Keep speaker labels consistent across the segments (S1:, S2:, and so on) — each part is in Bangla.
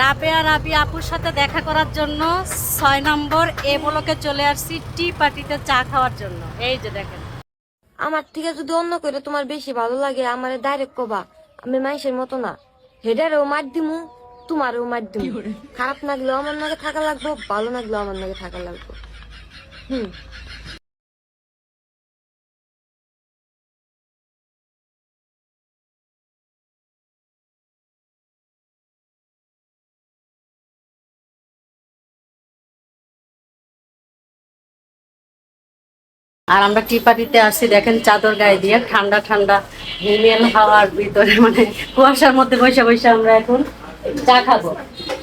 S1: রাবেয়া রাবি আপুর সাথে দেখা করার জন্য ছয় নম্বর এ ব্লকে চলে আসছি টি পার্টিতে চা খাওয়ার জন্য। এই যে দেখেন।
S2: আমার থেকে যদি অন্য করে তোমার বেশি ভালো লাগে আমার ডাইরেক্ট কবা। আমি মাইসের মতো না। হেডারেও মার দিমু তোমারও মার দিমু। খারাপ লাগলেও আমার নাগে থাকা লাগবো ভালো লাগলেও আমার নাগে থাকা লাগবো। হুম।
S1: আর আমরা টি পার্টিতে আসছি, দেখেন চাদর গায়ে দিয়ে, ঠান্ডা ঠান্ডা, হিমেল হাওয়ার ভিতরে মানে কুয়াশার মধ্যে বসে বসে আমরা এখন চা খাব,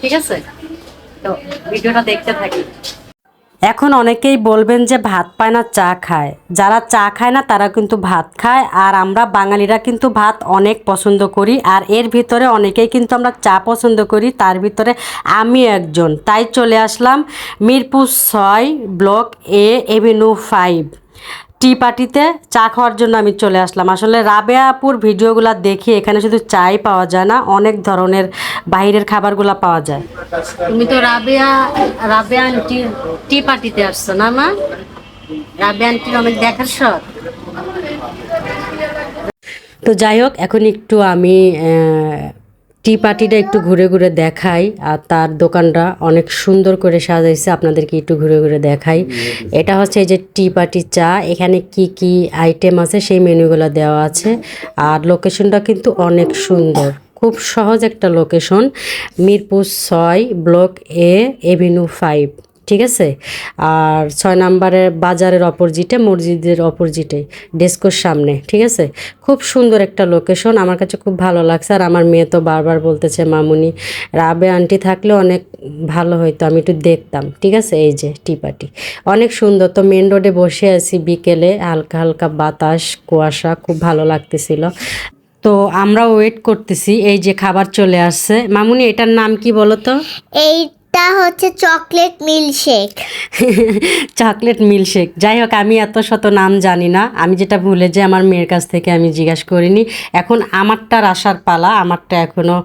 S1: ঠিক আছে? তো ভিডিওটা দেখতে থাকি। এখন অনেকেই বলবেন যে ভাত পায় না, চা খায়। যারা চা খায় না, তারা কিন্তু ভাত খায়। আর আমরা বাঙালিরা কিন্তু ভাত অনেক পছন্দ করি। আর এর ভিতরে অনেকেই কিন্তু আমরা চা পছন্দ করি। তার ভিতরে আমি একজন। তাই চলে আসলাম মিরপুর ছয় block A, avenue five. Tea পার্টিতে চা খাওয়ার জন্য আমি চলে আসলাম। আসলে রাবেয়াপুর ভিডিওগুলো দেখি এখানে শুধু চাই পাওয়া যায় না অনেক ধরনের বাইরের খাবারগুলো পাওয়া যায়। তুমি তো রাবেয়া রাবেয়া আন্টির টি পার্টিতে আসছো না মা? রাবেয়া আন্টির অনেক দেখার শখ। তো যাই হোক এখন একটু আমি টি পার্টিটা একটু ঘুরে ঘুরে দেখাই, আর তার দোকানটা অনেক সুন্দর করে সাজাইছে, আপনাদেরকে একটু ঘুরে ঘুরে দেখাই। এটা হচ্ছে এই যে টি পার্টি চা, এখানে কি কি আইটেম আছে সেই মেনুগুলো দেওয়া আছে, আর লোকেশনটা কিন্তু অনেক সুন্দর। খুব সহজ একটা লোকেশন মিরপুর ছয়, ব্লক এ, এভিনিউ ফাইভ। ঠিক আছে? আর ছয় নম্বরের বাজারের অপোজিটে মসজিদের অপোজিটে ডেস্কোর সামনে, ঠিক আছে? খুব সুন্দর একটা লোকেশন আমার কাছে খুব ভালো লাগছে। আর আমার মেয়ে তো বারবার বলতেছে, মামুনি, রাবে আন্টি থাকলে অনেক ভালো হইতো, আমি একটু দেখতাম। ঠিক আছে? এই যে টিপাটি। অনেক সুন্দর। তো মেন রোডে বসে আছি বিকেলে, হালকা হালকা বাতাস, কুয়াশা, খুব ভালো লাগতেছিল। তো আমরা ওয়েট করতেছি, এই যে খাবার চলে আসছে। মামুনি, এটার নাম কি বলো তো?
S3: এইটা হচ্ছে চকলেট মিল্কশেক।
S1: Chocolate milkshake. যাই হোক, আমি এত শত নাম জানি না। আমি যেটা ভুলে যে আমার মেয়ের কাছ থেকে আমি জিজ্ঞাসা করিনি। এখন আমারটার আসার পালা, আমারটা এখনও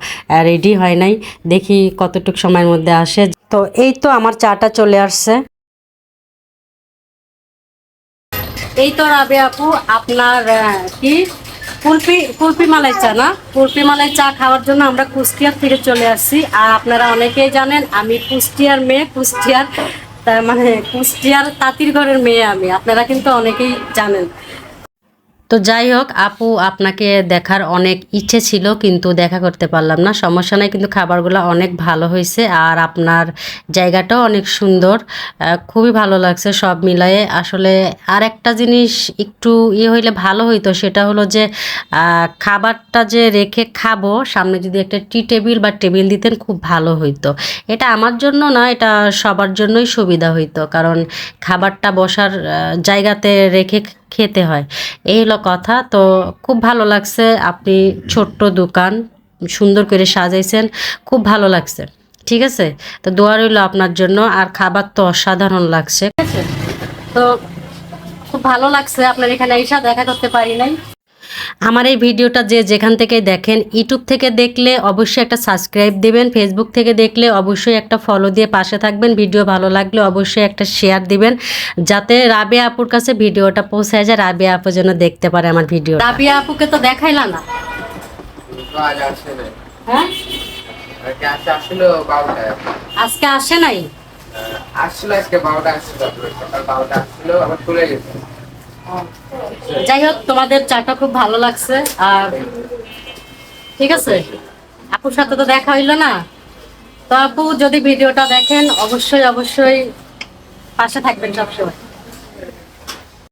S1: রেডি হয় নাই। দেখি কতটুক সময়ের মধ্যে আসে। তো এই তো আমার চাটা চলে আসছে। এই তো রাবে আপু, আপনার কি? কুলপি কুলপি মালাই চা না? কুলপি মালাই চা খাওয়ার জন্য আমরা কুষ্টিয়ার ফিরে চলে আসছি। আর আপনারা অনেকেই জানেন, আমি কুষ্টিয়ার মেয়ে, কুষ্টিয়ার মানে কুষ্টিয়ার তাঁতির ঘরের মেয়ে আমি। আপনারা কিন্তু অনেকেই জানেন। তো যাই হোক, আপু আপনাকে দেখার অনেক ইচ্ছে ছিল, কিন্তু দেখা করতে পারলাম না। সমস্যা নাই, কিন্তু খাবারগুলো অনেক ভালো হয়েছে আর আপনার জায়গাটাও অনেক সুন্দর। খুবই ভালো লাগছে সব মিলায়ে। আসলে আর একটা জিনিস একটু ইয়ে হইলে ভালো হইতো, সেটা হলো যে খাবারটা যে রেখে খাব, সামনে যদি একটা টি টেবিল বা টেবিল দিতেন খুব ভালো হইতো। এটা আমার জন্য না, এটা সবার জন্যই সুবিধা হইতো। কারণ খাবারটা বসার জায়গাতে রেখে খেতে হয়। এই হলো কথা। তো খুব ভালো লাগছে আপনি ছোট্ট দোকান সুন্দর করে সাজাইছেন। খুব ভালো লাগছে। ঠিক আছে? তো দোয়া রইল আপনার জন্য। আর খাবার তো অসাধারণ লাগছে। ঠিক আছে? তো খুব ভালো লাগছে আপনার এখানে এসা দেখা করতে পারি নাই। আমার এই ভিডিওটা যে যেখান থেকে দেখেন ইউটিউব থেকে দেখলে অবশ্যই একটা সাবস্ক্রাইব দিবেন ফেসবুক থেকে দেখলে অবশ্যই একটা ফলো দিয়ে পাশে থাকবেন ভিডিও ভালো লাগলে অবশ্যই একটা শেয়ার দিবেন যাতে রাবে আপুর কাছে ভিডিওটা পৌঁছায় যায় রাবে আপু যেন দেখতে পারে আমার ভিডিও রাবে আপুকে তো দেখাইলা না।
S4: তো আসে নাই।
S1: হ্যাঁ?
S4: আজকে আসে আসলো
S1: আজকে নাই?
S4: আজকে বারোটা আসছিল। সকাল বারোটা আসছিল আবার চলে গেছে।
S1: যাই হোক, তোমাদের চাটা খুব ভালো লাগছে, আর ঠিক আছে? আপুর সাথে তো দেখা হইল না। তো আপু যদি ভিডিওটা দেখেন, অবশ্যই অবশ্যই পাশে থাকবেন সবসময়।